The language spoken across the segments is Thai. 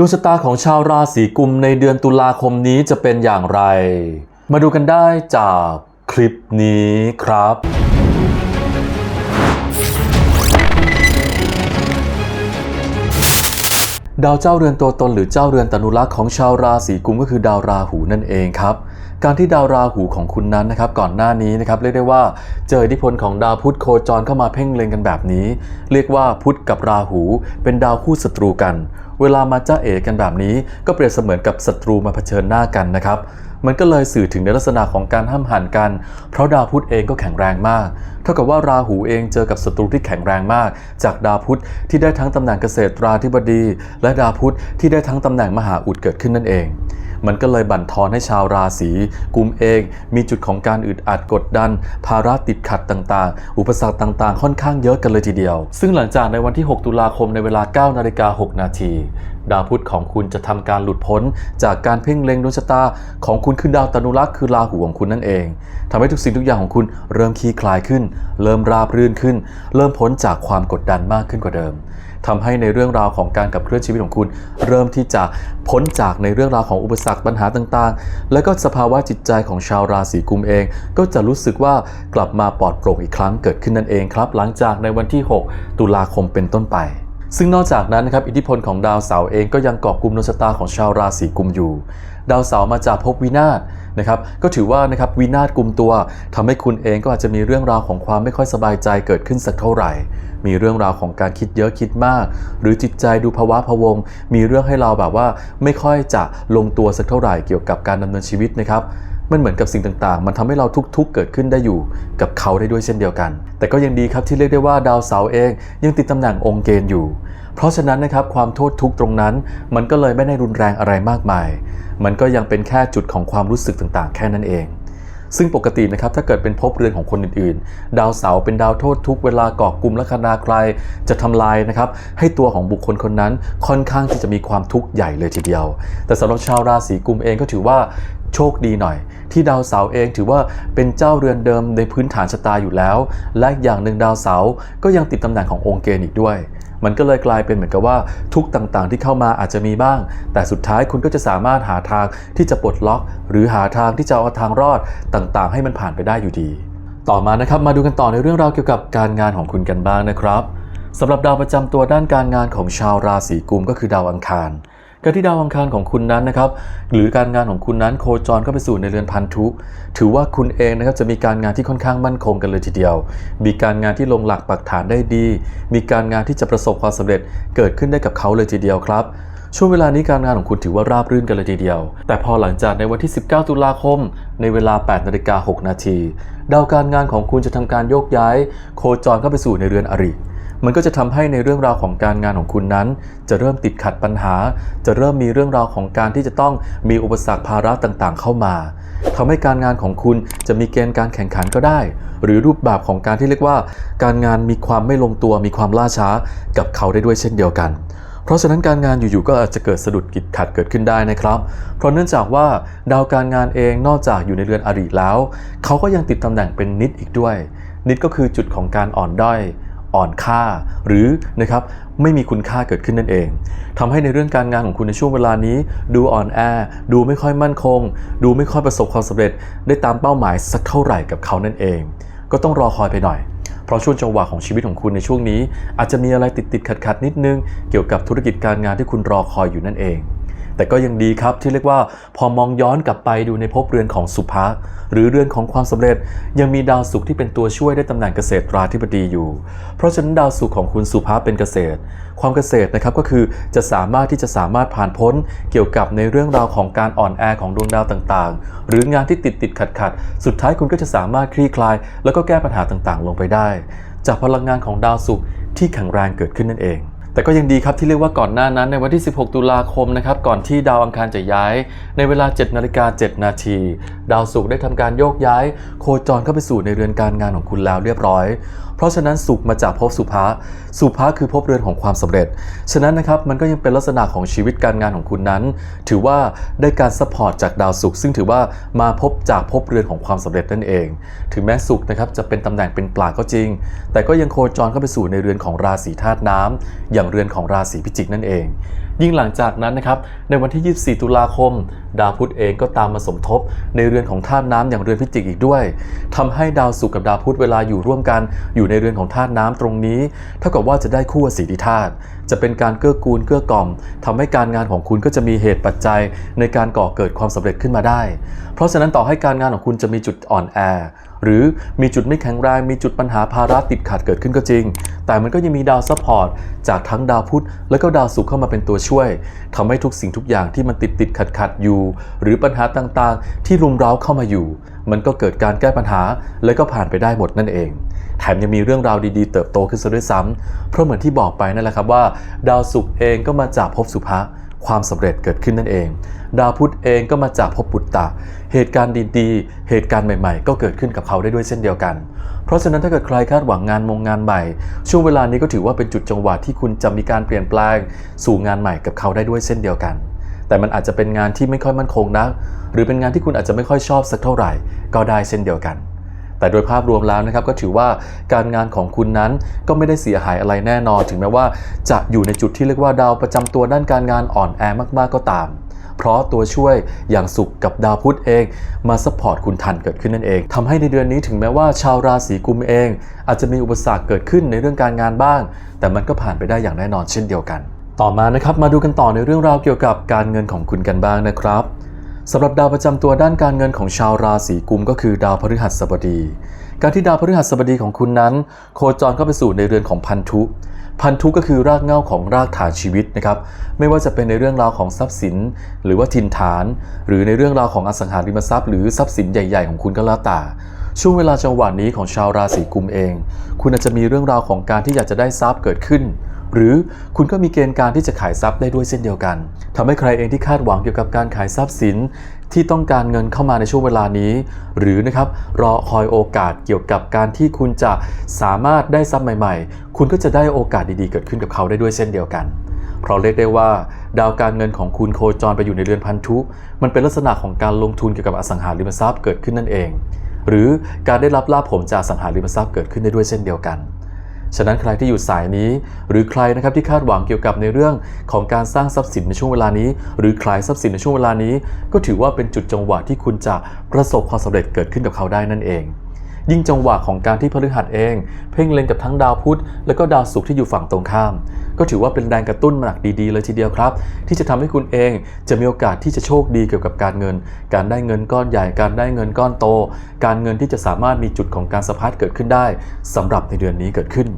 ดวงชะตาของชาวราศีกุมในเดือนตุลาคมนี้จะเป็นอย่างไร มาดูกันได้จากคลิปนี้ครับ ดาวเจ้าเรือนตัวตนหรือเจ้าเรือนตนุรักษ์ของชาวราศีกุมก็คือดาวราหูนั่นเองครับ การที่ดาวราหูของคุณนั้นนะครับก่อนหน้านี้นะครับเรียกได้ว่าเจออิทธิพลของดาวพุธโคจรเข้ามาเพ่งเล็งกันแบบนี้ เรียกว่าพุธกับราหู เป็นดาวคู่ศัตรูกัน เวลามาจ้าเอกันแบบนี้ ก็เปรียบเสมือนกับศัตรูมาเผชิญหน้ากันนะครับมันก็เลยสื่อถึงในลักษณะของการห้ามหันกัน เพราะดาวพุธเองก็แข็งแรงมาก เท่ากับว่าราหูเองเจอกับศัตรูที่แข็งแรงมาก จากดาวพุธที่ได้ทั้งตำแหน่งเกษตราธิบดี และดาวพุธที่ได้ทั้งตำแหน่งมหาอุดเกิดขึ้นนั่นเอง มันก็เลยบั่นทอนให้ชาวราศีกุมเอง มีจุดของการอึดอัดกดดัน ภาระติดขัดต่างๆ อุปสรรคต่างๆ ค่อนข้างเยอะกันเลยทีเดียว ซึ่งหลังจากในวันที่ 6 ตุลาคมในเวลา 9 นาฬิกา 6 นาทีดาวพุธของคุณจะทำการหลุดพ้น จากการเพ่งเล็งดวงชะตาของคุณคือดาวตนุรักษ์คือราหูของคุณนั่นเองทำให้ทุกสิ่งทุกอย่างของคุณเริ่มคลี่คลายขึ้น เริ่มราบรื่นขึ้น เริ่มพ้นจากความกดดันมากขึ้นกว่าเดิม ทำให้ในเรื่องราวของการขับเคลื่อนชีวิตของคุณ เริ่มที่จะพ้นจากในเรื่องราวของอุปสรรคปัญหาต่างๆ และก็สภาวะจิตใจของชาวราศีกุมเอง ก็จะรู้สึกว่ากลับมาปลอดโปร่งอีกครั้งเกิดขึ้นนั่นเองครับ หลังจากในวันที่ 6 ตุลาคมเป็นต้นไปซึ่งนอกจากนั้นนะครับอิทธิพลของดาวเสาร์เองก็ยังเกาะกลุ่มดวงชะตาของชาวราศีกุมอยู่ ดาวเสาร์มาจากภพวินาศนะครับก็ถือว่านะครับวินาศกลุ่มตัวทำให้คุณเองก็อาจจะมีเรื่องราวของความไม่ค่อยสบายใจเกิดขึ้นสักเท่าไหร่ มีเรื่องราวของการคิดเยอะคิดมาก หรือจิตใจดูภาวะพะวง มีเรื่องให้เราแบบว่าไม่ค่อยจะลงตัวสักเท่าไหร่เกี่ยวกับการดำเนินชีวิตนะครับ มันเหมือนกับสิ่งต่างๆ มันทำให้เราทุกๆ เกิดขึ้นได้อยู่กับเขาได้ด้วยเช่นเดียวกัน แต่ก็ยังดีครับที่เรียกได้ว่าดาวเสาร์เองยังติดตำแหน่งองค์เกณฑ์อยู่ เพราะฉะนั้นนะครับความโทษทุกตรงนั้น มันก็เลยไม่ได้รุนแรงอะไรมากมาย มันก็ยังเป็นแค่จุดของความรู้สึกต่างๆ แค่นั้นเองซึ่งปกตินะครับถ้าเกิดเป็นภพเรือนของคนอื่นๆ ดาวเสาร์เป็นดาวโทษทุกเวลาก่อกลุ่มลัคนาใครจะทำลายนะครับให้ตัวของบุคคลคนนั้นค่อนข้างที่จะมีความทุกข์ใหญ่เลยทีเดียว แต่สำหรับชาวราศีกุมเองก็ถือว่า โชคดีหน่อย ที่ดาวเสาร์เองถือว่าเป็นเจ้าเรือนเดิมในพื้นฐานชะตาอยู่แล้ว และอย่างหนึ่งดาวเสาร์ก็ยังติดตำแหน่งขององค์เกณฑ์อีกด้วย มันก็เลยกลายเป็นเหมือนกับว่าทุกต่างๆ ที่เข้ามาอาจจะมีบ้าง แต่สุดท้ายคุณก็จะสามารถหาทางที่จะปลดล็อก หรือหาทางที่จะเอาทางรอดต่างๆ ให้มันผ่านไปได้อยู่ดี ต่อมานะครับมาดูกันต่อในเรื่องราวเกี่ยวกับการงานของคุณกันบ้างนะครับสำหรับดาวประจำตัวด้านการงานของชาวราศีกุมก็คือดาวอังคาร การที่ดาวอังคารของคุณนั้นนะครับ หรือการงานของคุณนั้นโคจรเข้าไปสู่ในเรือนพันธุถือว่าคุณเองนะครับจะมีการงานที่ค่อนข้างมั่นคงกันเลยทีเดียว มีการงานที่ลงหลักปักฐานได้ดี มีการงานที่จะประสบความสำเร็จเกิดขึ้นได้กับเขาเลยทีเดียวครับช่วงเวลานี้การงานของคุณถือว่าราบรื่นกันเลยทีเดียว แต่พอหลังจากในวันที่ 19 ตุลาคม ในเวลา 8นาฬิกา6นาทีดาวการงานของคุณจะทำการโยกย้าย โคจรเข้าไปสู่ในเรือนอริ มันก็จะทำให้ในเรื่องราวของการงานของคุณนั้น จะเริ่มติดขัดปัญหา จะเริ่มมีเรื่องราวของการที่จะต้องมีอุปสรรคภาระต่างๆ เข้ามาทำให้การงานของคุณจะมีเกณฑ์การแข่งขันก็ได้ หรือรูปแบบของการที่เรียกว่า การงานมีความไม่ลงตัว มีความล่าช้ากับเขาได้ด้วยเช่นเดียวกัน เพราะฉะนั้นการงานอยู่ๆก็อาจจะเกิดสะดุดกิดขัดเกิดขึ้นได้นะครับ เพราะเนื่องจากว่าดาวการงานเองนอกจากอยู่ในเรือนอริแล้ว เขาก็ยังติดตำแหน่งเป็นนิดอีกด้วย นิดก็คือจุดของการอ่อนด้อย อ่อนค่า หรือนะครับไม่มีคุณค่าเกิดขึ้นนั่นเองทำให้ในเรื่องการงานของคุณในช่วงเวลานี้ ดูอ่อนแอ ดูไม่ค่อยมั่นคง ดูไม่ค่อยประสบความสำเร็จ ได้ตามเป้าหมายสักเท่าไหร่กับเขานั่นเอง ก็ต้องรอคอยไปหน่อยเพราะช่วงจังหวะของชีวิตของคุณในช่วงนี้ อาจจะมีอะไรติดติดขัดขัดนิดนึง เกี่ยวกับธุรกิจการงานที่คุณรอคอยอยู่นั่นเอง แต่ก็ยังดีครับที่เรียกว่าพอมองย้อนกลับไปดูในภพเรือนของสุภะหรือเรือนของความสำเร็จ ยังมีดาวศุกร์ที่เป็นตัวช่วยได้ตำแหน่งเกษตรราธิบดีอยู่ เพราะฉะนั้นดาวศุกร์ของคุณสุภะเป็นเกษตร ความเกษตรนะครับก็คือจะสามารถที่จะสามารถผ่านพ้นเกี่ยวกับในเรื่องราวของการอ่อนแอของดวงดาวต่างๆ หรืองานที่ติดติดขัดขัดสุดท้ายคุณก็จะสามารถคลี่คลาย แล้วก็แก้ปัญหาต่างๆ ลงไปได้ จากพลังงานของดาวศุกร์ที่แข็งแรงเกิดขึ้นนั่นเอง แต่ก็ยังดีครับที่เรียกว่าก่อนหน้านั้นในวันที่ 16 ตุลาคมนะครับก่อนที่ดาวอังคารจะย้าย ในเวลา7นาฬิกา7นาทีดาวศุกร์ได้ทำการโยกย้าย โคจรเข้าไปสู่ในเรือนการงานของคุณแล้วเรียบร้อย เพราะฉะนั้นสุขมาจากภพสุภะสุภะคือภพเรือนของความสำเร็จ ฉะนั้นนะครับมันก็ยังเป็นลักษณะของชีวิตการงานของคุณนั้น ถือว่าได้การซัพพอร์ตจากดาวศุกซึ่งถือว่ามาพบจากภพเรือนของความสำเร็จนั่นเอง ถึงแม้ศุกนะครับจะเป็นตำแหน่งเป็นปลาก็จริง แต่ก็ยังโคจรเข้าไปสู่ในเรือนของราศีธาตุน้ำอย่างเรือนของราศีพิจิกนั่นเอง ยิ่งหลังจากนั้นนะครับในวันที่ 24 ตุลาคม ดาวพุธเองก็ตามมาสมทบ ในเรือนของธาตุน้ำอย่างเรือนพิจิกอีกด้วยทำให้ดาวศุกร์กับดาวพุธเวลาอยู่ร่วมกัน อยู่ในเรือนของธาตุน้ำตรงนี้ เท่ากับว่าจะได้คู่สีติธาตุจะเป็นการเกื้อกูลเกื้อกล่อมทำให้การงานของคุณก็จะมีเหตุปัจจัยในการก่อเกิดความสำเร็จขึ้นมาได้ เพราะฉะนั้นต่อให้การงานของคุณจะมีจุดอ่อนแอ หรือมีจุดไม่แข็งแรง มีจุดปัญหาภาระติดขัดเกิดขึ้นก็จริง แต่มันก็ยังมีดาวซัพพอร์ตจากทั้งดาวพุธและก็ดาวศุกร์เข้ามาเป็นตัวช่วยทำให้ทุกสิ่งทุกอย่างที่มันติดติดขัดขัดอยู่ หรือปัญหาต่างๆ ที่รุมเร้าเข้ามาอยู่ มันก็เกิดการแก้ปัญหาและก็ผ่านไปได้หมดนั่นเองแถมยังมีเรื่องราวดีๆ เติบโตขึ้นซะด้วยซ้ำเพราะเหมือนที่บอกไปนั่นแหละครับว่า ดาวศุกร์เองก็มาจากภพสุภะ ความสำเร็จเกิดขึ้นนั่นเอง ดาวพุธเองก็มาจากภพปุตตะ เหตุการณ์ดีๆ เหตุการณ์ใหม่ๆ ก็เกิดขึ้นกับเขาได้ด้วยเช่นเดียวกัน เพราะฉะนั้นถ้าเกิดใครคาดหวังงานมงงานใหม่ ช่วงเวลานี้ก็ถือว่าเป็นจุดจังหวะที่คุณจะมีการเปลี่ยนแปลงสู่งานใหม่กับเขาได้ด้วยเช่นเดียวกัน แต่มันอาจจะเป็นงานที่ไม่ค่อยมั่นคงนะหรือเป็นงานที่คุณอาจจะไม่ค่อยชอบสักเท่าไหร่ ก็ได้เช่นเดียวกัน แต่โดยภาพรวมแล้วนะครับก็ถือว่าการงานของคุณนั้นก็ไม่ได้เสียหายอะไรแน่นอน ถึงแม้ว่าจะอยู่ในจุดที่เรียกว่าดาวประจำตัวด้านการงานอ่อนแอมากๆก็ตาม เพราะตัวช่วยอย่างสุขกับดาวพุธเอง มาซัพพอร์ตคุณทันเกิดขึ้นนั่นเองทำให้ในเดือนนี้ถึงแม้ว่าชาวราศีกุมเอง อาจจะมีอุปสรรคเกิดขึ้นในเรื่องการงานบ้าง แต่มันก็ผ่านไปได้อย่างแน่นอนเช่นเดียวกัน ต่อมานะครับมาดูกันต่อในเรื่องราวเกี่ยวกับการเงินของคุณกันบ้างนะครับ สำหรับดาวประจำตัวด้านการเงินของชาวราศีกุมก็คือดาวพฤหัสบดี การที่ดาวพฤหัสบดีของคุณนั้น โคจรเข้าไปสู่ในเรือนของพันธุ พันธุก็คือรากเหง้าของรากฐานชีวิตนะครับ ไม่ว่าจะเป็นในเรื่องราวของทรัพย์สิน หรือว่าทินฐาน หรือในเรื่องราวของอสังหาริมทรัพย์หรือทรัพย์สินใหญ่ ๆ ของคุณก็แล้วแต่ช่วงเวลาจังหวะนี้ของชาวราศีกุมเอง คุณอาจจะมีเรื่องราวของการที่อยากจะได้ทรัพย์เกิดขึ้น หรือคุณก็มีเกณฑ์การที่จะขายทรัพย์ได้ด้วยเช่นเดียวกันทำให้ใครเองที่คาดหวังเกี่ยวกับการขายทรัพย์สิน ที่ต้องการเงินเข้ามาในช่วงเวลานี้ หรือนะครับรอคอยโอกาสเกี่ยวกับการที่คุณจะสามารถได้ทรัพย์ใหม่ ๆ คุณก็จะได้โอกาสดีๆ เกิดขึ้นกับเขาได้ด้วยเช่นเดียวกันเพราะเรียกได้ว่าดาวการเงินของคุณโคจรไปอยู่ในเรือนพันธุ มันเป็นลักษณะของการลงทุนเกี่ยวกับอสังหาริมทรัพย์เกิดขึ้นนั่นเอง หรือการได้รับลาภผลจากอสังหาริมทรัพย์เกิดขึ้นได้ด้วยเช่นเดียวกัน ฉะนั้นใครที่อยู่สายนี้ หรือใครนะครับที่คาดหวังเกี่ยวกับในเรื่องของการสร้างทรัพย์สินในช่วงเวลานี้ หรือขายทรัพย์สินในช่วงเวลานี้ ก็ถือว่าเป็นจุดจังหวะที่คุณจะประสบความสำเร็จเกิดขึ้นกับเขาได้นั่นเอง ยิ่งจังหวะของการที่พฤหัสเอง เพ่งเล็งกับทั้งดาวพุธและก็ดาวศุกร์ที่อยู่ฝั่งตรงข้าม ก็ถือว่าเป็นแรงกระตุ้นหนักดีๆเลยทีเดียวครับ ที่จะทำให้คุณเองจะมีโอกาสที่จะโชคดีเกี่ยวกับการเงิน การได้เงินก้อนใหญ่ การได้เงินก้อนโต การเงินที่จะสามารถมีจุดของการสะพัดเกิดขึ้นได้สำหรับในเดือนนี้เกิดขึ้น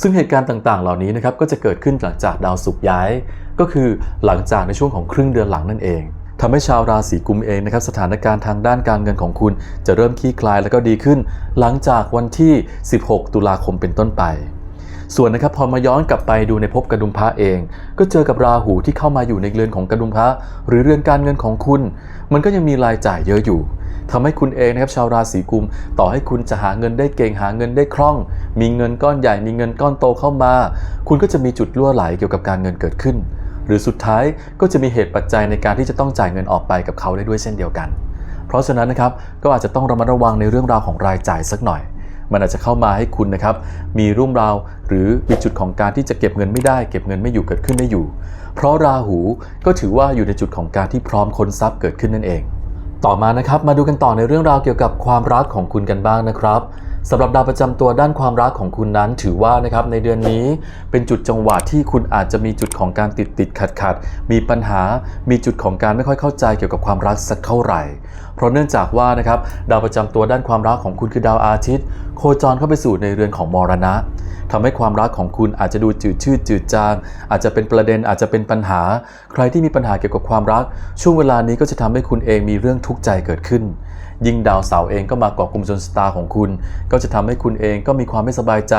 ซึ่งเหตุการณ์ต่างๆ เหล่านี้นะครับก็จะเกิดขึ้นหลังจากดาวศุกร์ย้าย ก็คือหลังจากในช่วงของครึ่งเดือนหลังนั่นเองทำให้ชาวราศีกุมเองนะครับสถานการณ์ทางด้านการเงินของคุณ จะเริ่มคลี่คลายแล้วก็ดีขึ้น หลังจากวันที่ 16 ตุลาคมเป็นต้นไป ส่วนนะครับพอมาย้อนกลับไปดูในภพกระดุมพระเอง ก็เจอกับราหูที่เข้ามาอยู่ในเรือนของกระดุมพระหรือเรือนการเงินของคุณ มันก็ยังมีรายจ่ายเยอะอยู่ทำให้คุณเองนะครับชาวราศีกุม ต่อให้คุณจะหาเงินได้เก่งหาเงินได้คล่อง มีเงินก้อนใหญ่มีเงินก้อนโตเข้ามา คุณก็จะมีจุดรั่วไหลเกี่ยวกับการเงินเกิดขึ้น หรือสุดท้ายก็จะมีเหตุปัจจัยในการที่จะต้องจ่ายเงินออกไปกับเขาได้ด้วยเช่นเดียวกัน เพราะฉะนั้นนะครับก็อาจจะต้องระมัดระวังในเรื่องราวของรายจ่ายสักหน่อย มันอาจจะเข้ามาให้คุณนะครับ มีรุ่มราวหรือมีจุดของการที่จะเก็บเงินไม่ได้ เก็บเงินไม่อยู่เกิดขึ้นได้อยู่ เพราะราหูก็ถือว่าอยู่ในจุดของการที่พร้อมค้นทรัพย์เกิดขึ้นนั่นเอง ต่อมานะครับมาดูกันต่อในเรื่องราวเกี่ยวกับความรักของคุณกันบ้างนะครับ สำหรับดาวประจำตัวด้านความรักของคุณนั้นถือว่านะครับในเดือนนี้เป็นจุดจังหวะที่คุณอาจจะมีจุดของการติดติดขัดขัดมีปัญหา มีจุดของการไม่ค่อยเข้าใจเกี่ยวกับความรักสักเท่าไหร่ เพราะเนื่องจากว่านะครับดาวประจำตัวด้านความรักของคุณคือดาวอาทิตย์ โคจรเข้าไปสู่ในเรือนของมรณะทำให้ความรักของคุณอาจจะดูจืดชืดจืดจางอาจจะเป็นประเด็นอาจจะเป็นปัญหา ใครที่มีปัญหาเกี่ยวกับความรัก ช่วงเวลานี้ก็จะทำให้คุณเองมีเรื่องทุกข์ใจเกิดขึ้นยิ่งดาวเสาเองก็มาเกาะกลุ่มจนสตาร์ของคุณ ก็จะทำให้คุณเองก็มีความไม่สบายใจ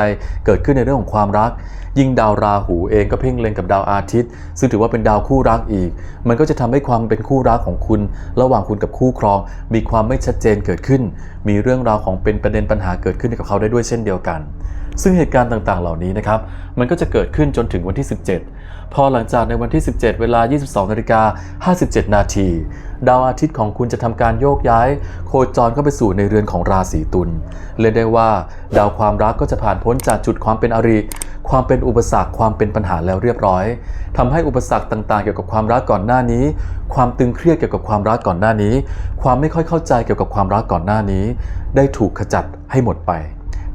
เกิดขึ้นในเรื่องของความรัก ยิ่งดาวราหูเองก็เพ่งเล็งกับดาวอาทิตย์ ซึ่งถือว่าเป็นดาวคู่รักอีก มันก็จะทำให้ความเป็นคู่รักของคุณ ระหว่างคุณกับคู่ครอง มีความไม่ชัดเจนเกิดขึ้น มีเรื่องราวของเป็นประเด็นปัญหาเกิดขึ้นกับเขาได้ด้วยเช่นเดียวกัน ซึ่งเหตุการณ์ต่างๆ เหล่านี้นะครับมันก็จะเกิดขึ้นจนถึงวันที่ 17 พอหลังจากในวันที่ 17 เวลา 22นาฬิกา57 นาที ดาวอาทิตย์ของคุณจะทำการโยกย้าย โคจรเข้าไปสู่ในเรือนของราศีตุลเรียกได้ว่า ดาวความรักก็จะผ่านพ้นจากจุดความเป็นอริ ความเป็นอุปสรรคความเป็นปัญหาแล้วเรียบร้อยทำให้อุปสรรคต่างๆ เกี่ยวกับความรักก่อนหน้านี้ ความตึงเครียดเกี่ยวกับความรักก่อนหน้านี้ ความไม่ค่อยเข้าใจเกี่ยวกับความรักก่อนหน้านี้ ได้ถูกขจัดให้หมดไป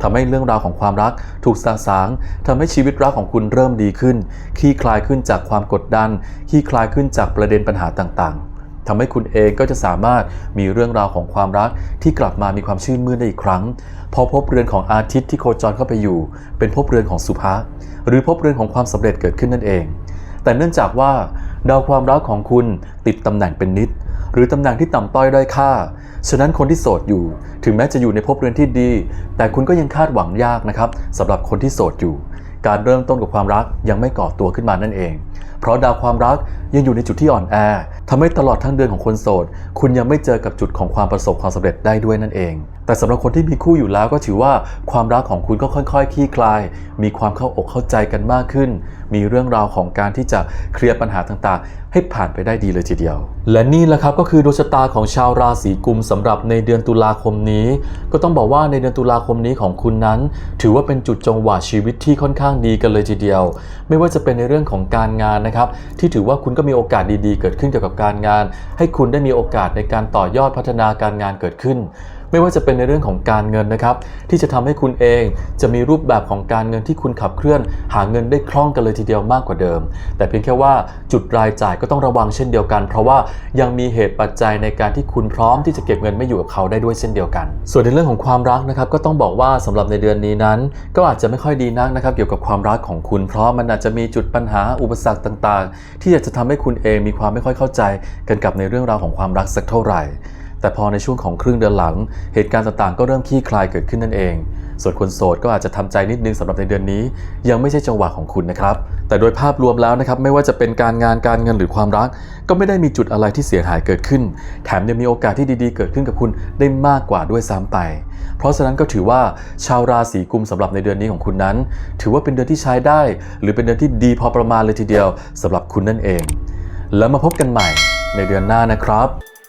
ทำให้เรื่องราวของความรักถูกสาสางทำให้ชีวิตรักของคุณเริ่มดีขึ้นคลี่คลายขึ้นจากความกดดันคลี่คลายขึ้นจากประเด็นปัญหาต่างๆทำให้คุณเองก็จะสามารถมีเรื่องราวของความรักที่กลับมามีความชื่นมื่นได้อีกครั้ง พอพบเรือนของอาทิตย์ที่โคจรเข้าไปอยู่ เป็นภพเรือนของสุภะหรือภพเรือนของความสำเร็จเกิดขึ้นนั่นเอง แต่เนื่องจากว่าดาวความรักของคุณติดตำแหน่งเป็นนิด หรือตำแหน่งที่ต่ำต้อยด้อยค่า ฉะนั้นคนที่โสดอยู่ ถึงแม้จะอยู่ในภพเรือนที่ดี แต่คุณก็ยังคาดหวังยากนะครับสำหรับคนที่โสดอยู่ การเริ่มต้นกับความรักยังไม่ก่อตัวขึ้นมานั่นเอง เพราะดาวความรักยังอยู่ในจุดที่อ่อนแอทำให้ตลอดทั้งเดือนของคนโสด คุณยังไม่เจอกับจุดของความประสบความสำเร็จได้ด้วยนั่นเองแต่สำหรับคนที่มีคู่อยู่แล้วก็ถือว่าความรักของคุณก็ค่อยๆคลี่คลาย มีความเข้าอกเข้าใจกันมากขึ้น มีเรื่องราวของการที่จะเคลียร์ปัญหาต่างๆ ให้ผ่านไปได้ดีเลยทีเดียว และนี่แหละครับก็คือดวงชะตาของชาวราศีกุมสำหรับในเดือนตุลาคมนี้ ก็ต้องบอกว่าในเดือนตุลาคมนี้ของคุณนั้น ถือว่าเป็นจุดจังหวะชีวิตที่ค่อนข้างดีกันเลยทีเดียว ไม่ว่าจะเป็นในเรื่องของการงานนะครับ ที่ถือว่าคุณก็มีโอกาสดีๆ เกิดขึ้นเกี่ยวกับการงาน ให้คุณได้มีโอกาสในการต่อยอดพัฒนาการงานเกิดขึ้น ไม่ว่าจะเป็นในเรื่องของการเงินนะครับ ที่จะทำให้คุณเองจะมีรูปแบบของการเงินที่คุณขับเคลื่อน หาเงินได้คล่องกันเลยทีเดียวมากกว่าเดิม แต่เพียงแค่ว่าจุดรายจ่ายก็ต้องระวังเช่นเดียวกัน เพราะว่ายังมีเหตุปัจจัยในการที่คุณพร้อมที่จะเก็บเงินไม่อยู่กับเขาได้ด้วยเช่นเดียวกัน ส่วนในเรื่องของความรักนะครับก็ต้องบอกว่าสำหรับในเดือนนี้นั้น ก็อาจจะไม่ค่อยดีนักนะครับเกี่ยวกับความรักของคุณ เพราะมันอาจจะมีจุดปัญหาอุปสรรคต่าง ๆ ที่อยากจะทำให้คุณเองมีความไม่ค่อยเข้าใจกันกับในเรื่องราวของความรักสักเท่าไหร่ แต่พอในช่วงของครึ่งเดือนหลัง เหตุการณ์ต่างๆ ก็เริ่มคลี่คลายเกิดขึ้นนั่นเอง ส่วนคนโสดก็อาจจะทำใจนิดนึงสำหรับในเดือนนี้ ยังไม่ใช่จังหวะของคุณนะครับ แต่โดยภาพรวมแล้วนะครับไม่ว่าจะเป็นการงานการเงินหรือความรัก ก็ไม่ได้มีจุดอะไรที่เสียหายเกิดขึ้น แถมยังมีโอกาสที่ดีๆ เกิดขึ้นกับคุณได้มากกว่าด้วยซ้ำไป เพราะฉะนั้นก็ถือว่าชาวราศีกุมสำหรับในเดือนนี้ของคุณนั้น ถือว่าเป็นเดือนที่ใช้ได้ หรือเป็นเดือนที่ดีพอประมาณเลยทีเดียวสำหรับคุณนั่นเอง แล้วมาพบกันใหม่ในเดือนหน้านะครับ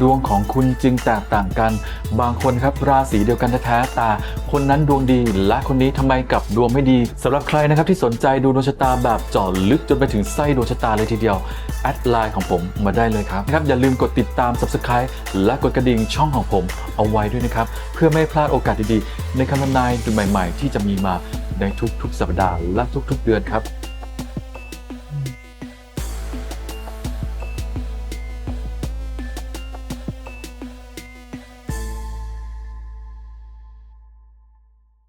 ดวงของคุณจึงแตกต่างกัน บางคนครับราศีเดียวกันแท้ๆแต่คนนั้นดวงดี และคนนี้ทำไมกลับดวงไม่ดีสำหรับใครนะครับที่สนใจดูดวงชะตาแบบเจาะลึกจนไปถึงไส้ดวงชะตาเลยทีเดียวแอดไลน์ของผมมาได้เลยครับนะครับอย่าลืมกดติดตาม subscribe และกดกระดิ่งช่องของผมเอาไว้ด้วยนะครับ เพื่อไม่พลาดโอกาสดีๆ ในคำทำนายใหม่ ๆ ที่จะมีมาในทุกๆ สัปดาห์และทุก ๆ เดือนครับ